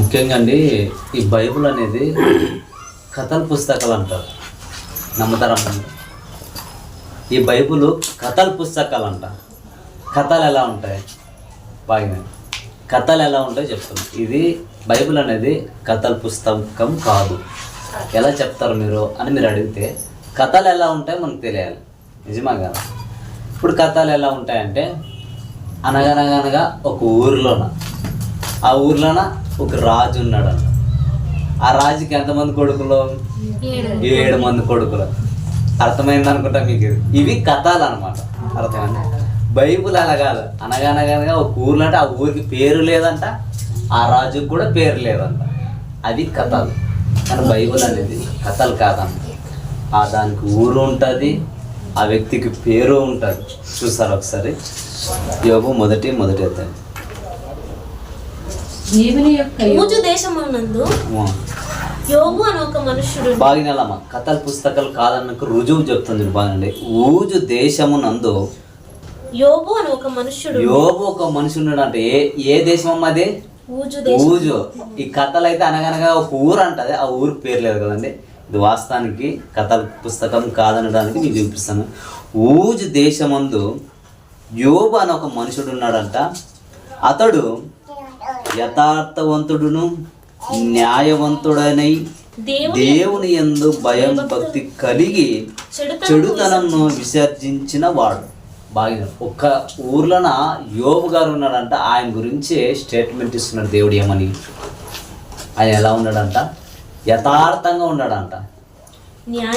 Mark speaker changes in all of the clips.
Speaker 1: ముఖ్యంగా అండి ఈ బైబుల్ అనేది కథల పుస్తకాలు అంటారు. నమ్ముతారా ఈ బైబుల్ కథల పుస్తకాలు అంట కథలు ఎలా ఉంటాయి? బాగా కథలు ఎలా ఉంటాయో చెప్తాను ఇది బైబిల్ అనేది కథల పుస్తకం కాదు. ఎలా చెప్తారు మీరు అని మీరు అడిగితే కథలు ఎలా ఉంటాయో మనకు తెలియాలి. నిజమా కదా? ఇప్పుడు కథలు ఎలా ఉంటాయంటే అనగనగనగా ఒక ఊరిలోన. ఆ ఊర్లోన ఒక రాజు ఉన్నాడు ఆ రాజుకి ఎంతమంది కొడుకులు? ఏడు. మంది కొడుకులు. అర్థమైంది అనుకుంటా మీకు ఇది. ఇవి కథలు అనమాట అర్థమైంది? బైబుల్ అలా కాదు. అనగనగనగా ఒక ఊర్లో అంటే ఆ ఊరికి పేరు లేదంట ఆ రాజుకి కూడా పేరు లేదంట. అవి కథలు. కానీ బైబుల్ అనేది కథలు కాదంట ఆ దానికి ఊరు ఉంటుంది ఆ వ్యక్తికి పేరు ఉంటుంది. చూసారు ఒకసారి? యోగు మొదటి మొదటి అధ్యాయం.
Speaker 2: దేవుని యొక్క
Speaker 3: ఊజు దేశమునందు యోగు అని ఒక మనుష్యుడు
Speaker 1: బాగా నెలమ్మ కథల పుస్తకాలు కాదన్నకు రుజువు చెప్తుంది బాగండి ఊజు దేశమునందు
Speaker 3: యోగు అని ఒక మనుష్యుడు
Speaker 1: యోబు ఒక మనిషి ఉన్నాడు అంటే ఏ ఏ దేశం అమ్మ అది?
Speaker 3: ఊజు
Speaker 1: ఈ కథలు అయితే అనగనగా ఒక ఊరు అంటది. ఆ ఊరు పేరు లేదు కదండి. ఇది వాస్తవానికి కథల పుస్తకం కాదనడానికి మీకు చూపిస్తాను. ఊజు దేశమందు యోబు అని ఒక మనుషుడు ఉన్నాడంట అతడు యథార్థవంతుడును న్యాయవంతుడనై
Speaker 3: దేవుని
Speaker 1: యందు భయం భక్తి కలిగి
Speaker 3: చెడుతనం
Speaker 1: చెడుతనంను విసర్జించిన వాడు. బాగా ఒక్క ఊర్లోన యోబు గారు ఉన్నాడంట ఆయన గురించి స్టేట్మెంట్ ఇస్తున్నాడు దేవుడు ఏమని. ఆయన ఎలా ఉన్నాడంట? యథార్థంగా ఉన్నాడంట.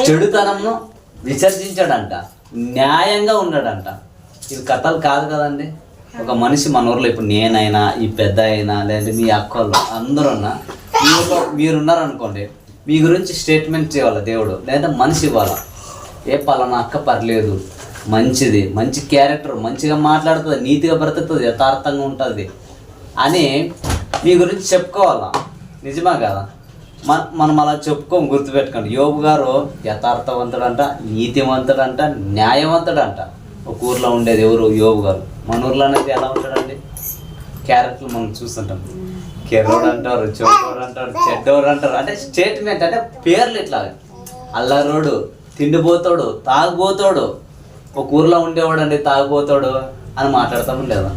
Speaker 1: చెడుతనంను విసర్జించాడంట. న్యాయంగా ఉన్నాడంట. ఇది కథలు కాదు కదండి. ఒక మనిషి మన ఊర్లో ఇప్పుడు నేనైనా ఈ పెద్ద అయినా లేదంటే మీ అక్కలు అందరున్నా మీ ఊర్లో మీరున్నారనుకోండి మీ గురించి స్టేట్మెంట్ చేయాలి దేవుడు? లేదా మనిషి ఇవ్వాలా? ఏ పలానా అక్క పర్లేదు మంచిది మంచి క్యారెక్టర్ మంచిగా మాట్లాడుతుంది నీతిగా బ్రతుకుతుంది యథార్థంగా ఉంటుంది అని మీ గురించి చెప్పుకోవాలా? నిజమా కదా? మన మనం అలా చెప్పుకోం గుర్తుపెట్టుకోండి. యోబు గారు యథార్థవంతుడంట నీతివంతుడంట న్యాయవంతుడంట. ఒక ఊర్లో ఉండేది ఎవరు? యోగు గారు. మన ఊర్లో అనేది ఎలా ఉంటాడండి? క్యారెక్టర్లు మనం చూస్తుంటాం. కెరోడు అంటారు చోటోడు అంటారు చెడ్డోడు అంటారు. అంటే స్టేట్మెంట్ అంటే పేర్లు ఇట్లా అల్లరోడు తిండిపోతాడు తాగుపోతాడు ఒక ఊర్లో ఉండేవాడు అండి తాగుపోతాడు అని మాట్లాడతాము లేదా?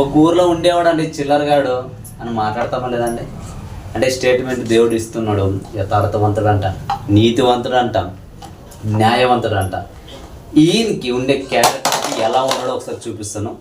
Speaker 1: ఒక ఊర్లో ఉండేవాడు అండి చిల్లరగాడు అని మాట్లాడతామా లేదండి అంటే స్టేట్మెంట్ దేవుడు ఇస్తున్నాడు యథార్థవంతుడు అంట నీతివంతుడు అంట న్యాయవంతుడు అంట. ఈయనకి ఉండే క్యారెక్టర్ ఎలా ఉన్నాడో ఒకసారి చూపిస్తాను.